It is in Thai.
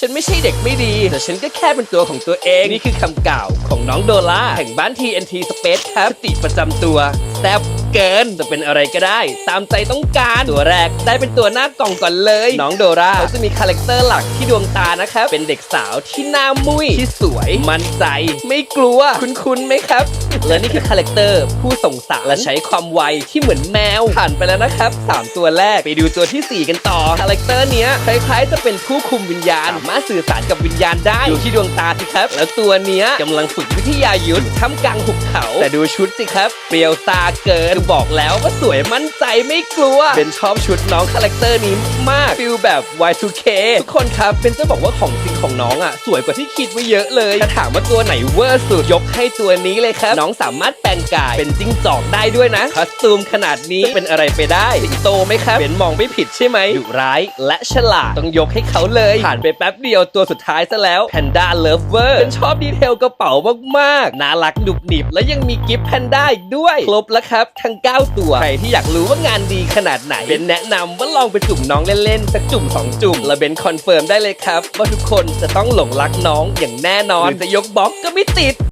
ฉันไม่ใช่เด็กไม่ดี แต่ฉันก็แค่เป็นตัวของตัวเอง นี่คือคำกล่าวของน้องโดล่าแห่งบ้าน TNT Space ครับสติประจำตัวแซบ เกิน จะเป็นอะไรก็ได้ ตามใจต้องการตัวแรกได้เป็นตัวหน้ากล่องก่อนเลย น้องโดราเขาจะมีคาแรคเตอร์หลักที่ดวงตานะครับ เป็นเด็กสาวที่หน้ามุ้ยที่สวยมั่นใจ ไม่กลัวคุ้นๆไหมครับ และนี่คือคาแรคเตอร์ผู้ส่งสารและใช้ความไวที่เหมือนแมวผ่านไปแล้วนะครับ 3 ตัวแรกไปดูตัวทีสี่4 กันต่อคาแรคเตอร์เนี้ยคล้ายๆจะเป็นผู้คุมวิญญาณสามารถสื่อสารกับวิญญาณได้ดูที่ดวงตาสิครับ แล้วตัวเนี้ยกำลังฝึกวิทยายุทธ์ท่ามกลางหุบเขา แต่ดูชุดสิครับเปรียวตาเกินบอกแล้วว่าสวยมั่นใจไม่กลัว เป็นชอบชุดน้องคาแรคเตอร์นี้มากฟิลแบบ Y2K ทุกคนครับเป็นจะบอกว่าของจริงของน้องอะ สวยกว่าที่คิดไว้เยอะเลยถ้าถามว่าตัวไหนเวอร์สุดยกให้ตัวนี้เลยครับ น้องสามารถแปลงกายเป็นจิ้งจอกได้ด้วยนะคอสตูมขนาดนี้จะเป็นอะไรไปได้สิงโตไหมครับเป็นมองไม่ผิดใช่ไหมดุร้ายและฉลาดต้องยกให้เขาเลย ผ่านไปแป๊บเดียวตัวสุดท้ายซะแล้ว Panda Lover เป็นชอบดีเทลกระเป๋ามากๆน่ารักหนุบหนิบและยังมีกิฟต์แพนด้าอีกด้วยครบแล้วครับทั้ง 9 ตัว ใครที่อยากรู้ว่างานดีขนาดไหนเป็นแนะนำว่าลองไปจุ่มน้องเล่นๆสักจุ่ม 2 จุ่ม และเบนคอนเฟิร์มได้เลยครับ ว่าทุกคนจะต้องหลงรักน้องอย่างแน่นอนหรือจะยกบล็อกก็ไม่ติด